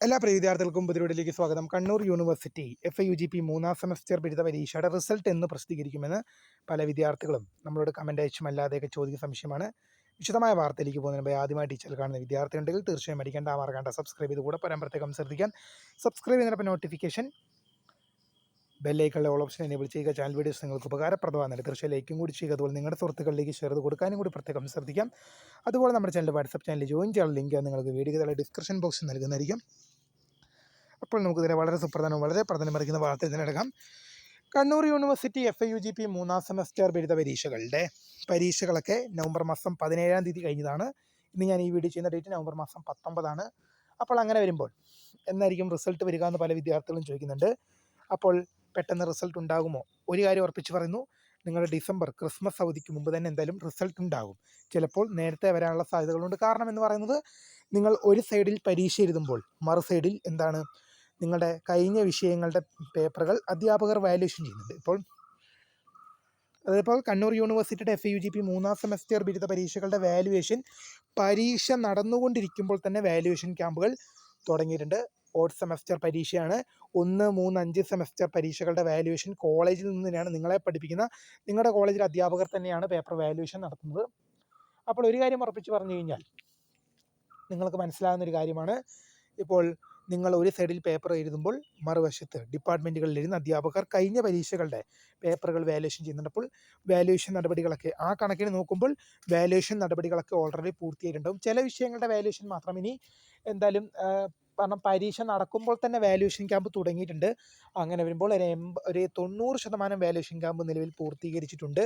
എല്ലാ പ്രിയ വിദ്യാർത്ഥികൾക്കും പുതിയവിടിലേക്ക് സ്വാഗതം. Kannur university F I U G P മൂന്നാം സെമസ്റ്റർ ബിരുദ പരീക്ഷയുടെ റിസൾട്ട് എന്ന് പ്രസിദ്ധീകരിക്കുമെന്ന് പല വിദ്യാർത്ഥികളും നമ്മളോട് കമന്റ് അയച്ചും അല്ലാതെയൊക്കെ ചോദിക്കുന്ന സംശയമാണ്. വിശദമായ വാർത്തയിലേക്ക് പോകുന്നതിന് മുമ്പ് ആദ്യമായി ടീച്ചർ കാണുന്ന വിദ്യാർത്ഥി ഉണ്ടെങ്കിൽ തീർച്ചയായും അടിക്കേണ്ട ആ മറക്കേണ്ട സബ്സ്ക്രൈബ് ചെയ്ത് കൂടെ പറയാൻ പ്രത്യേകം ശ്രദ്ധിക്കാൻ. സബ്സ്ക്രൈബ് ചെയ്യുന്നതിനൊപ്പം നോട്ടിഫിക്കേഷൻ ബെല്ലൈക്കളുടെ ഓൾ ഓപ്ഷൻ എനേബിൾ ചെയ്യുക. ചാനൽ വീഡിയോസ് നിങ്ങൾക്ക് ഉപകാരപ്രദമാണ്. തീർച്ചയായും ലൈക്കും കൂടി ചെയ്യുക. അതുപോലെ നിങ്ങളുടെ സുഹൃത്തുക്കളിലേക്ക് ഷെയർ കൊടുക്കാനും കൂടി പ്രത്യേകം ശ്രദ്ധിക്കാം. അതുപോലെ നമ്മുടെ ചാനൽ വാട്സപ്പ് ചാനൽ ജോയിൻ ചെയ്യാനുള്ള ലിങ്ക് നിങ്ങൾക്ക് വീഡിയോയുടെ ഡിസ്ക്രിപ്ഷൻ ബോക്സിൽ നൽകുന്നതായിരിക്കും. അപ്പോൾ നമുക്കിതിനെ വളരെ സുപ്രധാനവും വളരെ പ്രാധാന്യമറിക്കുന്ന വാർത്ത ഇതിനെടുക്കാം Kannur university F I U G P മൂന്നാം സെമസ്റ്റർ ബിരുദ പരീക്ഷകളുടെ പരീക്ഷകളൊക്കെ നവംബർ മാസം പതിനേഴാം തീയതി കഴിഞ്ഞതാണ്. ഇന്ന് ഞാൻ ഈ വീഡിയോ ചെയ്യുന്ന ഡേറ്റ് നവംബർ മാസം പത്തൊമ്പതാണ്. അപ്പോൾ അങ്ങനെ വരുമ്പോൾ എന്നായിരിക്കും റിസൾട്ട് വരിക എന്ന് പല വിദ്യാർത്ഥികളും ചോദിക്കുന്നുണ്ട്. അപ്പോൾ പെട്ടെന്ന് റിസൾട്ട് ഉണ്ടാകുമോ? ഒരു കാര്യം ഉറപ്പിച്ച് പറയുന്നു നിങ്ങളുടെ ഡിസംബർ ക്രിസ്മസ് അവധിക്ക് മുമ്പ് തന്നെ എന്തായാലും റിസൾട്ട് ഉണ്ടാകും. ചിലപ്പോൾ നേരത്തെ വരാനുള്ള സാധ്യതകളുണ്ട്. കാരണം എന്ന് പറയുന്നത് നിങ്ങൾ ഒരു സൈഡിൽ പരീക്ഷ എഴുതുമ്പോൾ മറു സൈഡിൽ എന്താണ് നിങ്ങളുടെ കഴിഞ്ഞ വിഷയങ്ങളുടെ പേപ്പറുകൾ അധ്യാപകർ വാല്യുവേഷൻ ചെയ്യുന്നുണ്ട്. ഇപ്പോൾ അതിപ്പോൾ കണ്ണൂർ യൂണിവേഴ്സിറ്റിയുടെ എഫ് യു ജി പി മൂന്നാം സെമസ്റ്റർ ബിരുദ പരീക്ഷകളുടെ വാല്യുവേഷൻ പരീക്ഷ നടന്നുകൊണ്ടിരിക്കുമ്പോൾ തന്നെ വാല്യുവേഷൻ ക്യാമ്പുകൾ തുടങ്ങിയിട്ടുണ്ട്. ഫോർത്ത് സെമസ്റ്റർ പരീക്ഷയാണ്. ഒന്ന് മൂന്ന് അഞ്ച് സെമസ്റ്റർ പരീക്ഷകളുടെ വാല്യുവേഷൻ കോളേജിൽ നിന്ന് തന്നെയാണ് നിങ്ങളെ പഠിപ്പിക്കുന്ന. നിങ്ങളുടെ കോളേജിലെ അധ്യാപകർ തന്നെയാണ് പേപ്പർ വാല്യുവേഷൻ നടത്തുന്നത്. അപ്പോൾ ഒരു കാര്യം ഉറപ്പിച്ച് പറഞ്ഞു കഴിഞ്ഞാൽ നിങ്ങൾക്ക് മനസ്സിലാകുന്ന ഒരു കാര്യമാണ്. ഇപ്പോൾ നിങ്ങൾ ഒരു സൈഡിൽ പേപ്പർ എഴുതുമ്പോൾ മറുവശത്ത് ഡിപ്പാർട്ട്മെന്റുകളിൽ എഴുതുന്ന അധ്യാപകർ കഴിഞ്ഞ പരീക്ഷകളുടെ പേപ്പറുകൾ വാല്യുവേഷൻ ചെയ്യുന്നുണ്ട് അപ്പോൾ വാല്യുവേഷൻ നടപടികളൊക്കെ ആ കണക്കിന് നോക്കുമ്പോൾ വാല്യുവേഷൻ നടപടികളൊക്കെ ഓൾറെഡി പൂർത്തിയായിട്ടുണ്ടാവും. ചില വിഷയങ്ങളുടെ വാല്യുവേഷൻ മാത്രം ഇനി എന്തായാലും കാരണം പരീക്ഷ നടക്കുമ്പോൾ തന്നെ വാല്യുവേഷൻ ക്യാമ്പ് തുടങ്ങിയിട്ടുണ്ട്. അങ്ങനെ വരുമ്പോൾ ഒരു എൺപ ഒരു തൊണ്ണൂറ് ശതമാനം വാല്യുവേഷൻ ക്യാമ്പ് നിലവിൽ പൂർത്തീകരിച്ചിട്ടുണ്ട്.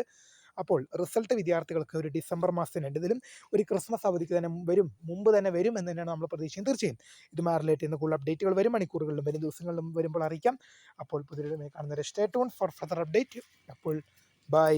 അപ്പോൾ റിസൾട്ട് വിദ്യാർത്ഥികൾക്ക് ഒരു ഡിസംബർ മാസത്തിന് രണ്ടിലും ഒരു ക്രിസ്മസ് അവധിക്ക് തന്നെ വരും മുമ്പ് തന്നെ വരും എന്ന് തന്നെയാണ് നമ്മൾ പ്രതീക്ഷിക്കുന്നത്. തീർച്ചയായും ഇതുമായി റിലേറ്റ് ചെയ്യുന്ന കൂടുതൽ അപ്ഡേറ്റുകൾ വരും. മണിക്കൂറുകളിലും വരും ദിവസങ്ങളിലും വരുമ്പോൾ അറിയിക്കാം. അപ്പോൾ പുതിയ കാണുന്ന stay tuned for further update അപ്പോൾ ബൈ